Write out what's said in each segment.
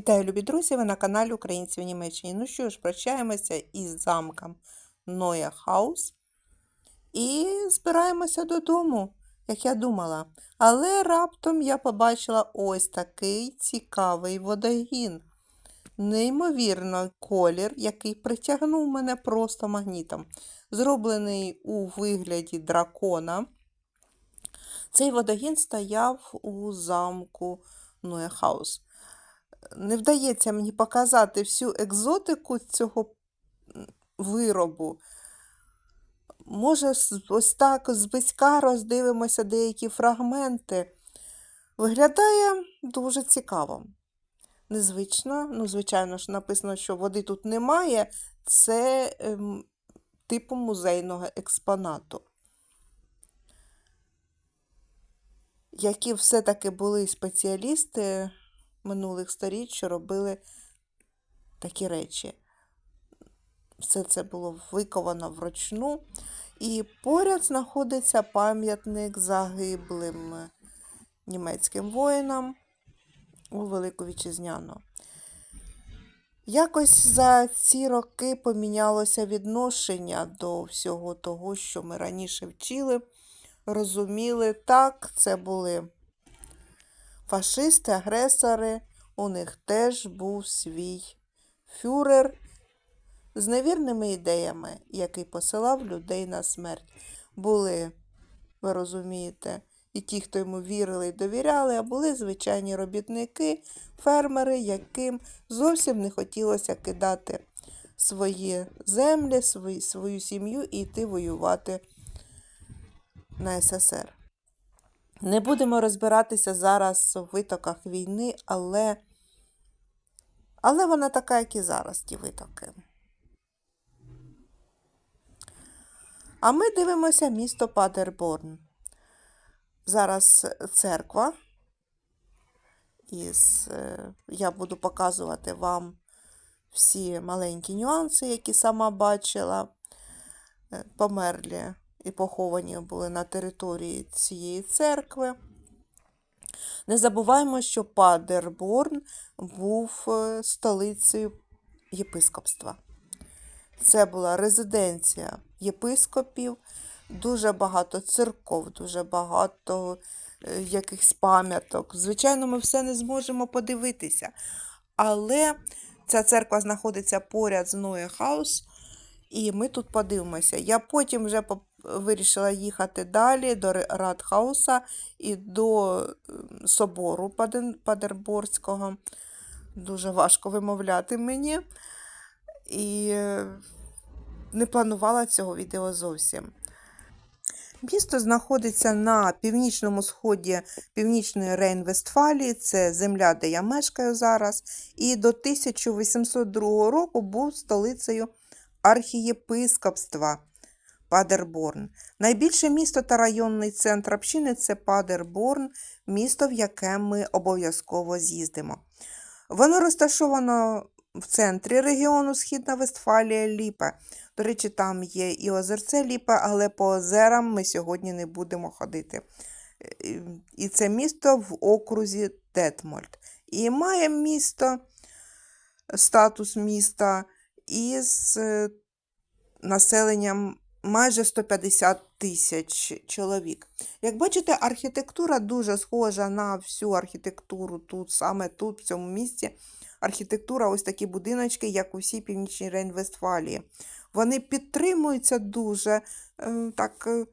Вітаю, любі друзі! Ви на каналі Українці в Німеччині. Ну що ж, прощаємося із замком Ноя Хаус і збираємося додому, як я думала. Але раптом я побачила ось такий цікавий водогін. Неймовірно, колір, який притягнув мене просто магнітом. Зроблений у вигляді дракона. Цей водогін стояв у замку Ноя Хаус не вдається мені показати всю екзотику цього виробу. Може, ось так зблизька роздивимося деякі фрагменти. Виглядає дуже цікаво. Незвично, ну, звичайно ж, написано, що води тут немає. Це ем, типу музейного експонату. Які все-таки були спеціалісти минулих століть, що робили такі речі. Все це було виковано вручну. І поряд знаходиться пам'ятник загиблим німецьким воїнам у Велику Вітчизняну. Якось за ці роки помінялося відношення до всього того, що ми раніше вчили, розуміли. Так, це були фашисти, агресори, у них теж був свій фюрер з невірними ідеями, який посилав людей на смерть. Були, ви розумієте, і ті, хто йому вірили і довіряли, а були звичайні робітники, фермери, яким зовсім не хотілося кидати свої землі, свою сім'ю і йти воювати на СССР. Не будемо розбиратися зараз в витоках війни, але, але вона така, як і зараз, ті витоки. А ми дивимося місто Падерборн. Зараз церква. Із, е, я буду показувати вам всі маленькі нюанси, які сама бачила. Е, Померлі і поховані були на території цієї церкви. Не забуваємо, що Падерборн був е, столицею єпископства. Це була резиденція єпископів, дуже багато церков, дуже багато е, якихось пам'яток. Звичайно, ми все не зможемо подивитися. Але ця церква знаходиться поряд з Ноє Хаус, і ми тут подивимося. Я потім вже вирішила їхати далі до Радхауса і до ем, собору Падерборського. Дуже важко вимовляти мені. І е, не планувала цього відео зовсім. Місто знаходиться на північному сході північної Рейн-Вестфалії, це земля, де я мешкаю зараз, і до 1802 року був столицею архієпископства Падерборн. Найбільше місто та районний центр общини це Падерборн, місто, в яке ми обов'язково з'їздимо. Воно розташовано в центрі регіону Східна Вестфалія Ліпе. До речі, там є і озерце Ліпе, але по озерам ми сьогодні не будемо ходити. Е, І це місто в окрузі Детмольд. І має місто статус міста із е, населенням майже 150 тисяч чоловік. Як бачите, архітектура дуже схожа на всю архітектуру тут, саме тут, в цьому місті. Архітектура, ось такі будиночки, як у всій північній Рейн-Вестфалії. Вони підтримуються дуже е, так е,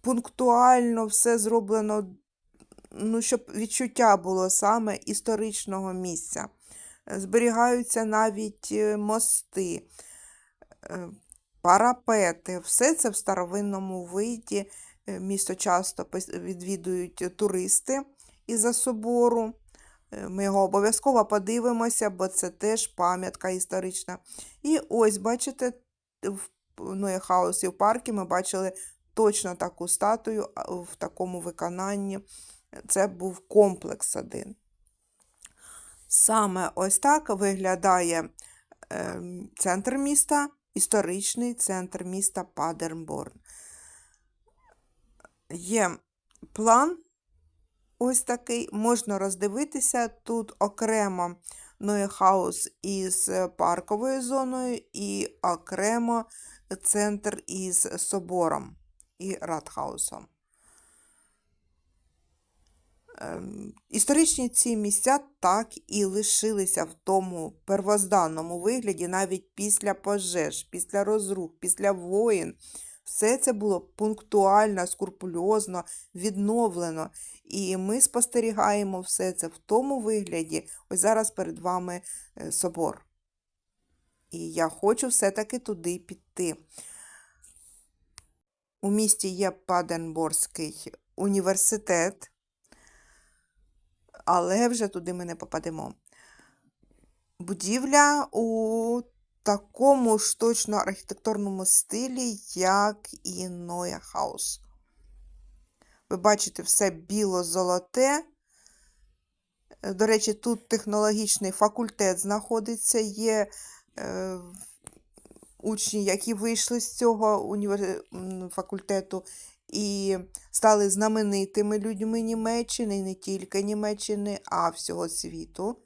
пунктуально, все зроблено, ну, щоб відчуття було саме історичного місця. Зберігаються навіть е, мости, е, парапети, все це в старовинному виді. Е, Місто часто відвідують туристи із-за собору. Е, Ми його обов'язково подивимося, бо це теж пам'ятка історична. І ось, бачите, в Ноє Хаусі в парку ми бачили точно таку статую в такому виконанні. Це був комплекс один. Саме ось так виглядає ем, центр міста, історичний центр міста Падерборн. Є план ось такий, можна роздивитися. Тут окремо Нойхаус із парковою зоною і окремо центр із собором і Радхаусом. Ем, Історичні ці місця так і лишилися в тому первозданному вигляді навіть після пожеж, після розрух, після воїн. Все це було пунктуально, скрупульозно відновлено. І ми спостерігаємо все це в тому вигляді. Ось зараз перед вами е, собор. І я хочу все-таки туди піти. У місті є Паденборський університет, але вже туди ми не попадемо. Будівля у такому ж точно архітектурному стилі, як і Ноя Хаус. Ви бачите, все біло-золоте. До речі, тут технологічний факультет знаходиться. Є е, учні, які вийшли з цього універ... факультету і стали знаменитими людьми Німеччини, не тільки Німеччини, а всього світу.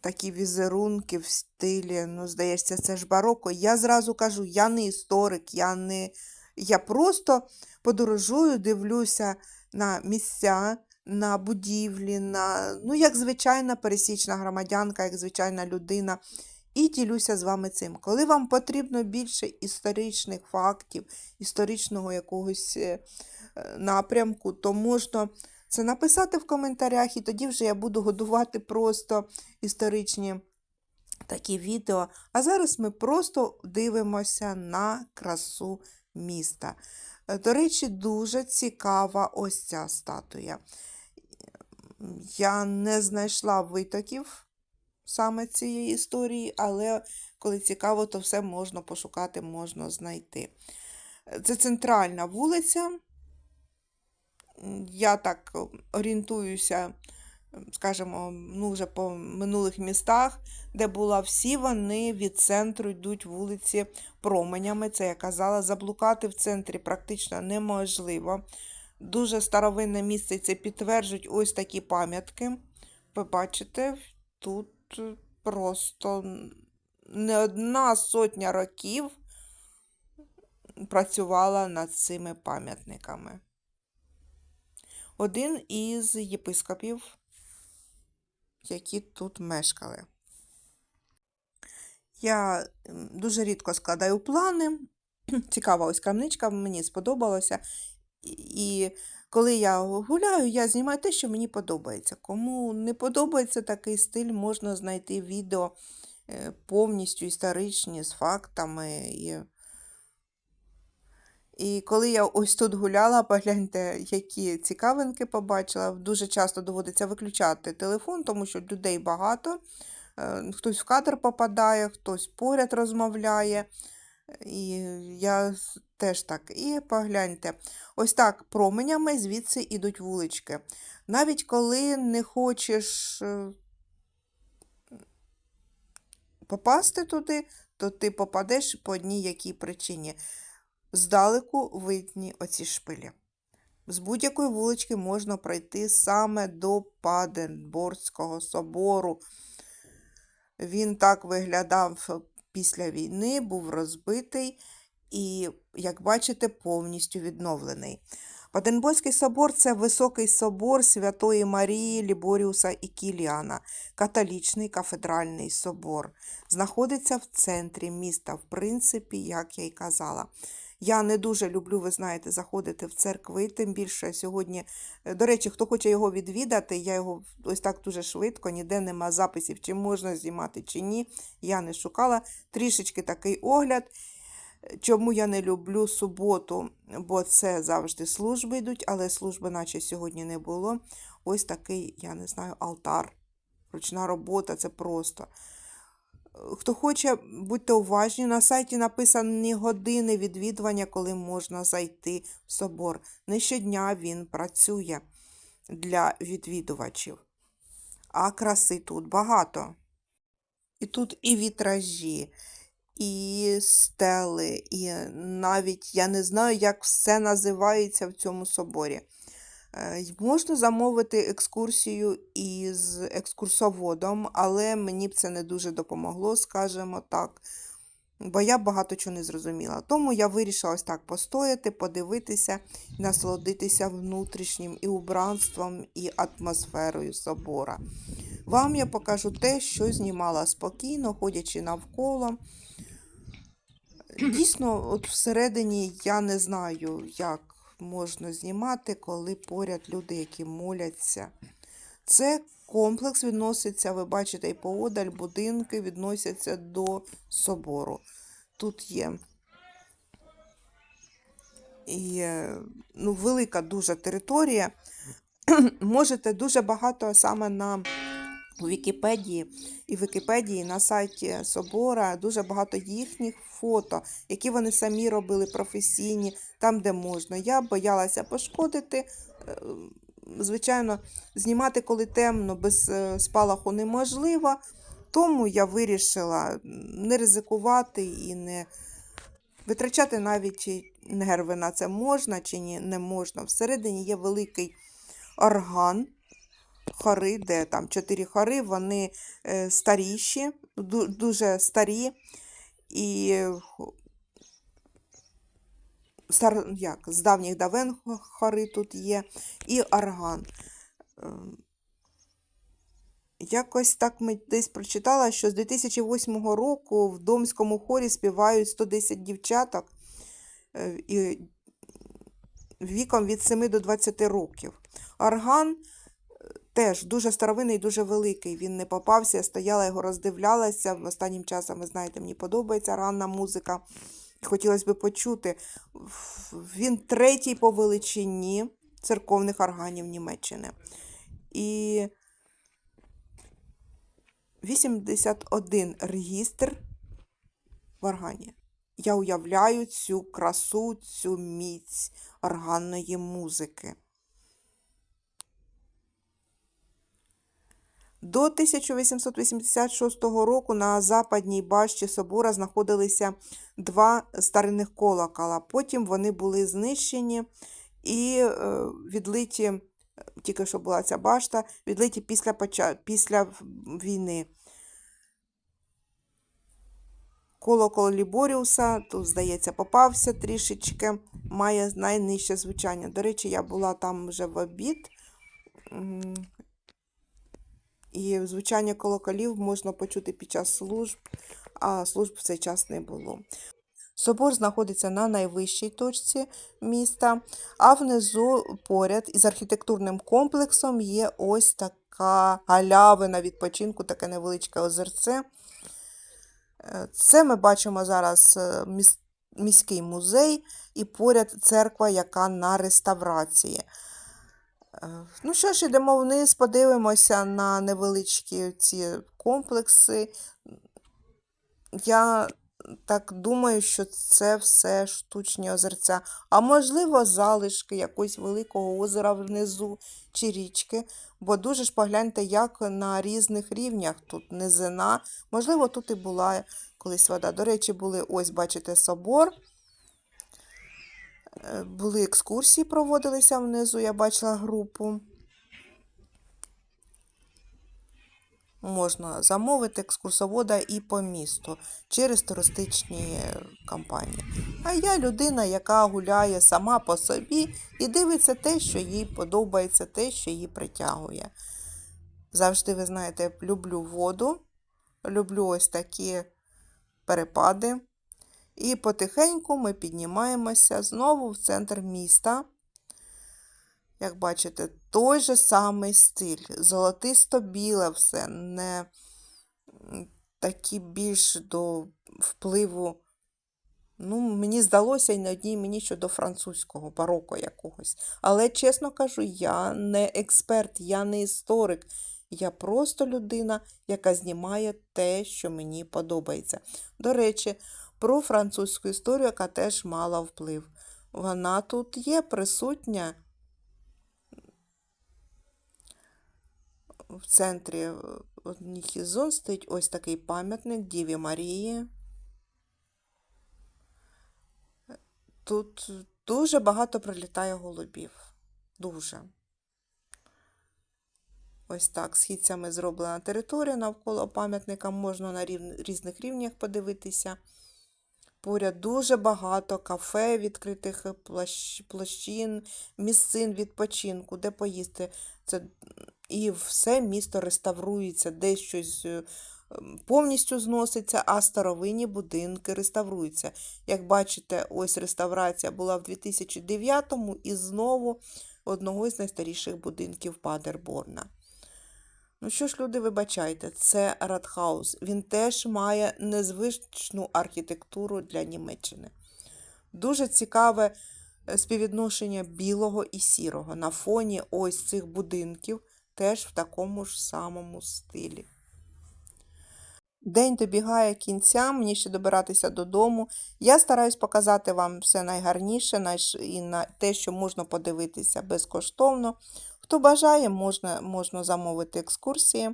Такі візерунки в стилі, ну, здається, це ж бароко. Я зразу кажу, я не історик, я не. Я просто подорожую, дивлюся на місця, на будівлі, на, ну, як звичайна пересічна громадянка, як звичайна людина, і ділюся з вами цим. Коли вам потрібно більше історичних фактів, історичного якогось е, е, напрямку, то можна це написати в коментарях, і тоді вже я буду годувати просто історичні такі відео. А зараз ми просто дивимося на красу міста. Е, До речі, дуже цікава ось ця статуя. Я не знайшла витоків саме цієї історії, але коли цікаво, то все можна пошукати, можна знайти. Це центральна вулиця. Я так орієнтуюся, скажімо, ну, вже по минулих містах, де була всі вони від центру йдуть вулиці променями. Це я казала, заблукати в центрі практично неможливо. Дуже старовинне місце це підтверджують ось такі пам'ятки. Ви бачите, тут просто не одна сотня років працювала над цими пам'ятниками. Один із єпископів, які тут мешкали. Я дуже рідко складаю плани. Цікава ось крамничка, мені сподобалося. І- коли я гуляю, я знімаю те, що мені подобається. Кому не подобається такий стиль, можна знайти відео е, повністю історичні, з фактами. І, і коли я ось тут гуляла, погляньте, які цікавинки побачила. Дуже часто доводиться виключати телефон, тому що людей багато. Е, Хтось в кадр попадає, хтось поряд розмовляє. І я теж так. І погляньте, ось так променями звідси ідуть вулички. Навіть коли не хочеш е, попасти туди, то ти попадеш по одній якій причині. Здалеку видні оці шпилі. З будь-якої вулички можна пройти саме до Паденборського собору. Він так виглядав після війни, був розбитий і, як бачите, повністю відновлений. Паденбойський собор це високий собор Святої Марії, Ліборіуса і Кіліана, католічний кафедральний собор. Знаходиться в центрі міста, в принципі, як я й казала. Я не дуже люблю, ви знаєте, заходити в церкви, тим більше сьогодні. е, До речі, хто хоче його відвідати, я його ось так дуже швидко, ніде нема записів, чи можна знімати, чи ні. Я не шукала. Трішечки такий огляд. Чому я не люблю суботу, бо це завжди служби йдуть, але служби наче сьогодні не було. Ось такий, я не знаю, алтар. Ручна робота, це просто. Хто хоче, будьте уважні, на сайті написані години відвідування, коли можна зайти в собор. Не щодня він працює для відвідувачів. А краси тут багато. І тут і вітражі, і стели, і навіть я не знаю, як все називається в цьому соборі. Е, Можна замовити екскурсію із екскурсоводом, але мені б це не дуже допомогло, скажімо так, бо я багато чого не зрозуміла. Тому я вирішила ось так постояти, подивитися, насолодитися внутрішнім і убранством, і атмосферою собора. Вам я покажу те, що знімала спокійно, ходячи навколо. Дійсно, от всередині я не знаю, як можна знімати, коли поряд люди, які моляться. Це комплекс відноситься, ви бачите, і поодаль будинки відносяться до собору. Тут є і, ну, велика дуже територія. Можете дуже багато саме на у Вікіпедії і в Вікіпедії на сайті Собора дуже багато їхніх фото, які вони самі робили професійні, там, де можна. Я боялася пошкодити. Е, Звичайно, знімати, коли темно, без е, спалаху неможливо. Тому я вирішила не ризикувати і не витрачати навіть і нерви на це можна чи ні, не можна. Всередині є великий орган хори, де там чотири хори, вони е, старіші, дуже старі. І е, стар, як, з давніх давен хори тут є, і орган. Ем, Якось так ми десь прочитала, що з 2008 року в Домському хорі співають 110 дівчаток е, віком від 7 до 20 років. Орган теж дуже старовинний дуже великий. Він не попався, я стояла, його роздивлялася. Останнім часом, ви знаєте, мені подобається ранна музика. Хотілося б почути. Він третій по величині церковних органів Німеччини. І 81 регістр в органі. Я уявляю цю красу, цю міць органної музики. До 1886 року на западній башті собора знаходилися два старинних колокола. Потім вони були знищені і е, відлиті, е, тільки що була ця башта, відлиті після, після війни. Колокол Ліборіуса, тут, здається, попався трішечки, має найнижче звучання. До речі, я була там вже в обід. І звучання колоколів можна почути під час служб, а служб в цей час не було. Собор знаходиться на найвищій точці міста, а внизу поряд із архітектурним комплексом є ось така галявина відпочинку, таке невеличке озерце. Е, Це ми бачимо зараз е, міський музей і поряд церква, яка на реставрації. Е, Ну що ж, йдемо вниз, подивимося на невеличкі ці комплекси. Я так думаю, що це все штучні озерця, а можливо, залишки якогось великого озера внизу чи річки. Бо дуже ж погляньте, як на різних рівнях тут низина. Можливо, тут і була колись вода. До речі, були ось, бачите, собор. Були екскурсії, проводилися внизу, я бачила групу. Можна замовити екскурсовода і по місту через туристичні компанії. А я людина, яка гуляє сама по собі і дивиться те, що їй подобається, те, що її притягує. Завжди, ви знаєте, люблю воду, люблю ось такі перепади. І потихеньку ми піднімаємося знову в центр міста. Як бачите, той же самий стиль. Золотисто-біле все, не такі більш до впливу. Ну, мені здалося і на одній мені, що до французького бароко якогось. Але, чесно кажу, я не експерт, я не історик. Я просто людина, яка знімає те, що мені подобається. До речі, про французьку історію, яка теж мала вплив. Вона тут є присутня. В центрі е, одних із зон стоїть ось такий пам'ятник Діві Марії. Тут дуже багато прилітає голубів. Дуже. Ось так, східцями зроблена територія навколо пам'ятника, можна на різних рівнях подивитися. Поряд дуже багато кафе, відкритих площ... площин, місцин відпочинку, де поїсти. Це... І все місто реставрується, десь щось е, повністю зноситься, а старовинні будинки реставруються. Як бачите, ось реставрація була в 2009-му і знову одного із найстаріших будинків Падерборна. Ну що ж, люди, вибачайте, це Радхаус. Він теж має незвичну архітектуру для Німеччини. Дуже цікаве е, співвідношення білого і сірого на фоні ось цих будинків, теж в такому ж самому стилі. День добігає кінця, мені ще добиратися додому. Я стараюсь показати вам все найгарніше і на те, що можна подивитися безкоштовно. Хто бажає, можна, можна замовити екскурсії,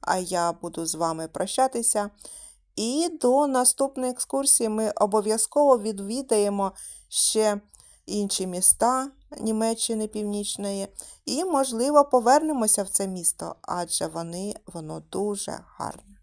а я буду з вами прощатися. І до наступної екскурсії ми обов'язково відвідаємо ще інші міста Німеччини Північної і, можливо, повернемося в це місто, адже вони, воно дуже гарне.